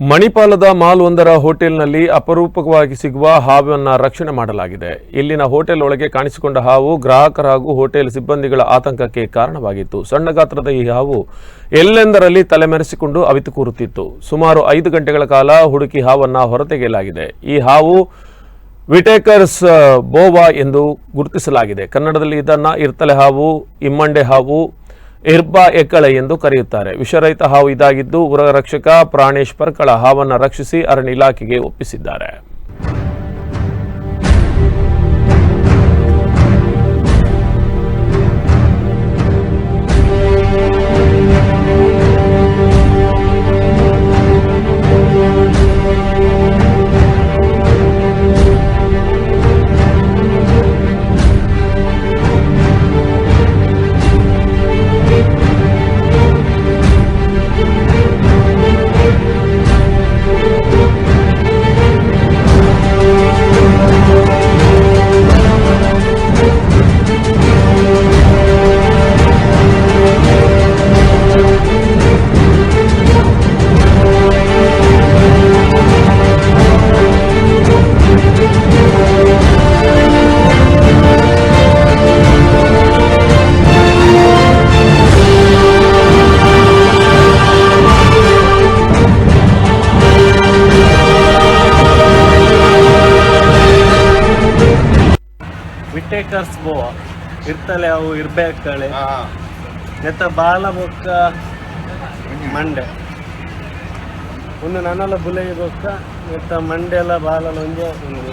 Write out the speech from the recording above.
ಮಣಿಪಾಲದ mall ಒಂದರ ಹೋಟೆಲ್ನಲ್ಲಿ ಅಪರೂಪವಾಗಿ ಸಿಗುವ ಹಾವನ್ನು ರಕ್ಷಣೆ ಮಾಡಲಾಗಿದೆ. ಇಲ್ಲಿನ ಹೋಟೆಲ್ ಒಳಗೆ ಕಾಣಿಸಿಕೊಂಡ ಹಾವು ಗ್ರಾಹಕರ ಹಾಗೂ ಹೋಟೆಲ್ ಸಿಬ್ಬಂದಿಗಳ ಆತಂಕಕ್ಕೆ ಕಾರಣವಾಗಿತ್ತು. ಸಣ್ಣ ಗಾತ್ರದ ಈ ಹಾವು ಎಲ್ಲೆಂದರಲ್ಲಿ ತಲೆಮೆರೆಸಿಕೊಂಡು ಅವಿತು ಕೂರುತ್ತಿತ್ತು ಸುಮಾರು ಐದು ಗಂಟೆಗಳ ಕಾಲ ಹುಡುಕಿ ಹಾವನ್ನು ಹೊರತೆಗೆಯಲಾಗಿದೆ. ಈ ಹಾವು ವಿಟೇಕರ್ಸ್, ಬೋವಾ ಎಂದು ಗುರುತಿಸಲಾಗಿದೆ. ಕನ್ನಡದಲ್ಲಿ ಇದನ್ನು ಇರ್ತಲೆ ಹಾವು, ಇಮ್ಮಂಡೆ ಹಾವು ಇರ್ಬಾ ಎಕ್ಕಳೆ ಎಂದು ಕರೆಯುತ್ತಾರೆ. ವಿಷರಹಿತ ಹಾವು ಇದಾಗಿದ್ದು ಉರರಕ್ಷಕ ಪ್ರಾಣೇಶ್ ಪರ್ಕಳ ಹಾವನ್ನು ರಕ್ಷಿಸಿ ಅರಣ್ಯ ಇಲಾಖೆಗೆ ಒಪ್ಪಿಸಿದ್ದಾರೆ. ವಿಟೇಕರ್ಸ್ ಬೋ ಇರ್ತಲೆ ಅವು ಇರ್ಬೇಕಳೆ. ನೆತ್ತ ಬಾಲ ಬೊಕ್ಕ ಮಂಡೆ. ಒಂದು ನನ್ನಲ್ಲ ಬುಲೆಗೆ ಬೊಕ್ಕ ನೆತ್ತ ಮಂಡೆಲ್ಲ ಬಾಲಲ್ಲ ಒಂಜೆ ಒಂದು.